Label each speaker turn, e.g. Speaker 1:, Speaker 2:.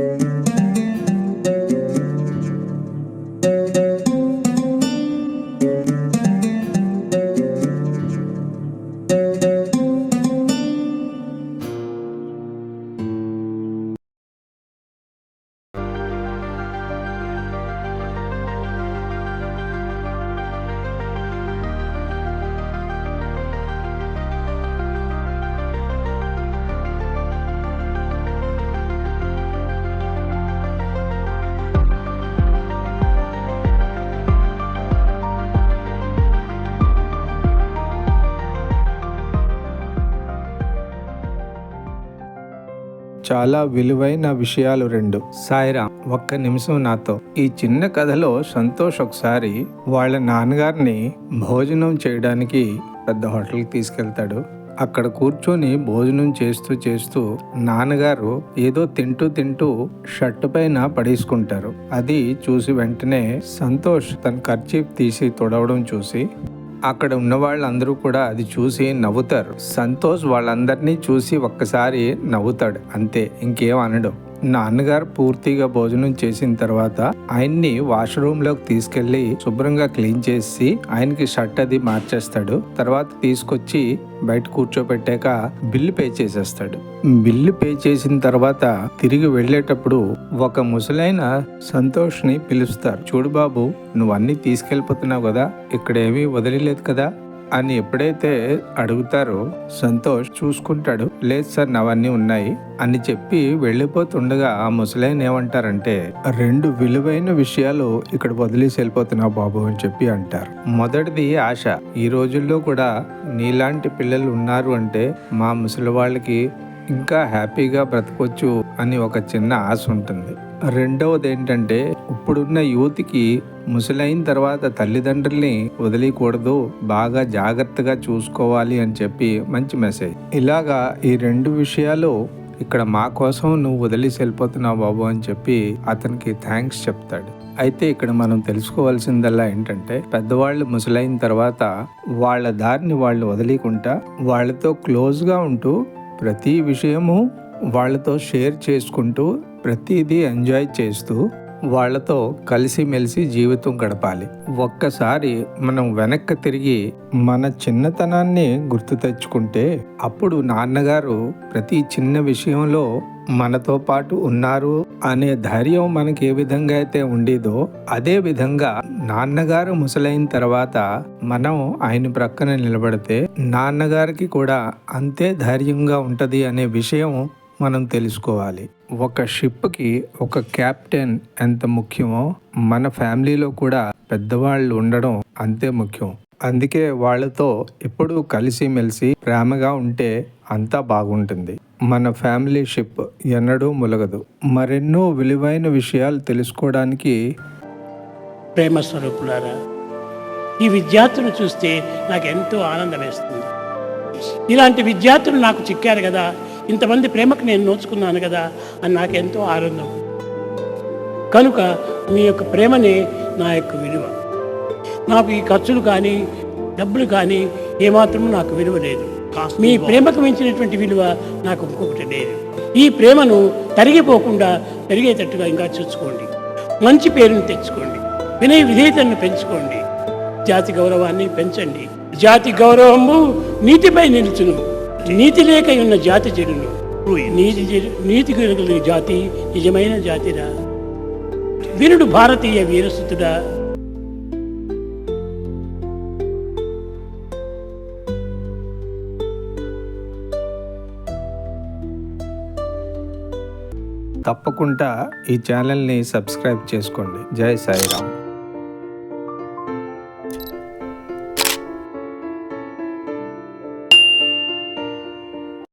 Speaker 1: Thank you. చాలా విలువైన విషయాలు రెండు. సాయిరామ్ ఒక్క నిమిషం నాతో. ఈ చిన్న కథలో సంతోష్ ఒకసారి వాళ్ళ నాన్నగారిని భోజనం చేయడానికి పెద్ద హోటల్కి తీసుకెళ్తాడు. అక్కడ కూర్చొని భోజనం చేస్తూ చేస్తూ నాన్నగారు ఏదో తింటూ తింటూ షర్ట్ పైన పడేసుకుంటారు. అది చూసి వెంటనే సంతోష్ తన ఖర్చీఫ్ తీసి తొడవడం చూసి అక్కడ ఉన్న వాళ్ళందరూ కూడా అది చూసి నవ్వుతారు. సంతోష్ వాళ్ళందరినీ చూసి ఒక్కసారి నవ్వుతాడు. అంతే ఇంకేం అనడు. నాన్నగారు పూర్తిగా భోజనం చేసిన తర్వాత ఆయన్ని వాష్రూమ్లోకి తీసుకెళ్ళి శుభ్రంగా క్లీన్ చేసి ఆయనకి షర్ట్ అది మార్చేస్తాడు. తర్వాత తీసుకొచ్చి బయట కూర్చోబెట్టాక బిల్లు పే చేసేస్తాడు. బిల్లు పే చేసిన తర్వాత తిరిగి వెళ్ళేటప్పుడు ఒక ముసలైన సంతోష్ని పిలుస్తారు. చూడు బాబు నువ్వు అన్ని తీసుకెళ్ళిపోతున్నావు కదా ఇక్కడ ఏమీ వదిలేదు కదా అని ఎప్పుడైతే అడుగుతారో సంతోష్ చూసుకుంటాడు లేదు సార్ నవన్నీ ఉన్నాయి అని చెప్పి వెళ్ళిపోతుండగా ఆ ముసలైన ఏమంటారంటే రెండు విలువైన విషయాలు ఇక్కడ వదిలేసి వెళ్ళిపోతున్నావు బాబు అని చెప్పి అంటారు. మొదటిది ఆశ. ఈ రోజుల్లో కూడా నీలాంటి పిల్లలు ఉన్నారు అంటే మా ముసలి వాళ్ళకి ఇంకా హ్యాపీగా బ్రతకొచ్చు అని ఒక చిన్న ఆశ ఉంటుంది. రెండవది ఏంటంటే ఇప్పుడున్న యువతికి ముసలైన తర్వాత తల్లిదండ్రుల్ని వదిలేయకూడదు బాగా జాగ్రత్తగా చూసుకోవాలి అని చెప్పి మంచి మెసేజ్. ఇలాగా ఈ రెండు విషయాలు ఇక్కడ మా కోసం నువ్వు వదిలేసి వెళ్ళిపోతున్నావు బాబు అని చెప్పి అతనికి థ్యాంక్స్ చెప్తాడు. అయితే ఇక్కడ మనం తెలుసుకోవాల్సిందల్లా ఏంటంటే పెద్దవాళ్ళు ముసలైన తర్వాత వాళ్ళ దారిని వాళ్ళు వదిలేకుండా వాళ్ళతో క్లోజ్గా ఉంటూ ప్రతి విషయము వాళ్ళతో షేర్ చేసుకుంటూ ప్రతిదీ ఎంజాయ్ చేస్తూ వాళ్ళతో కలిసిమెలిసి జీవితం గడపాలి. ఒక్కసారి మనం వెనక్కి తిరిగి మన చిన్నతనాన్ని గుర్తు తెచ్చుకుంటే అప్పుడు నాన్నగారు ప్రతి చిన్న విషయంలో మనతో పాటు ఉన్నారు అనే ధైర్యం మనకి ఏ విధంగా అయితే ఉండేదో అదే విధంగా నాన్నగారు ముసలైన తర్వాత మనం ఆయన ప్రక్కన నిలబడితే నాన్నగారికి కూడా అంతే ధైర్యంగా ఉంటది అనే విషయం మనం తెలుసుకోవాలి. ఒక షిప్కి ఒక క్యాప్టెన్ ఎంత ముఖ్యమో మన ఫ్యామిలీలో కూడా పెద్దవాళ్ళు ఉండడం అంతే ముఖ్యం. అందుకే వాళ్ళతో ఎప్పుడూ కలిసిమెలిసి ప్రేమగా ఉంటే అంతా బాగుంటుంది. మన ఫ్యామిలీ షిప్ ఎన్నడూ ములగదు. మరెన్నో విలువైన విషయాలు తెలుసుకోవడానికి
Speaker 2: ప్రేమ స్వరూపులారా ఈ విద్యార్థులు చూస్తే నాకు ఎంతో ఆనందం వేస్తుంది ఇలాంటి విద్యార్థులు నాకు చిక్కారు కదా ఇంతమంది ప్రేమకు నేను నోచుకున్నాను కదా అని నాకు ఎంతో ఆనందం. కనుక మీ యొక్క ప్రేమనే నా యొక్క విలువ. నాకు ఈ ఖర్చులు కానీ డబ్బులు కానీ ఏమాత్రం నాకు విలువ లేదు. మీ ప్రేమకు మించినటువంటి విలువ నాకు ఇంకొకటి లేదు. ఈ ప్రేమను తరిగిపోకుండా పెరిగేటట్టుగా ఇంకా చూసుకోండి. మంచి పేరును తెచ్చుకోండి. వినయ విధేయతను పెంచుకోండి. జాతి గౌరవాన్ని పెంచండి. జాతి గౌరవము నీతిపై నిలుచును. నీతి లేక ఉన్న జాతి చెడును. నీతి నీతి కలిగిన జాతి నిజమైన జాతిరా. వీరుడు భారతీయ వీరసుతుడా.
Speaker 1: తప్పకుండా ఈ ఛానల్ని సబ్స్క్రైబ్ చేసుకోండి. జై సాయిరామ్.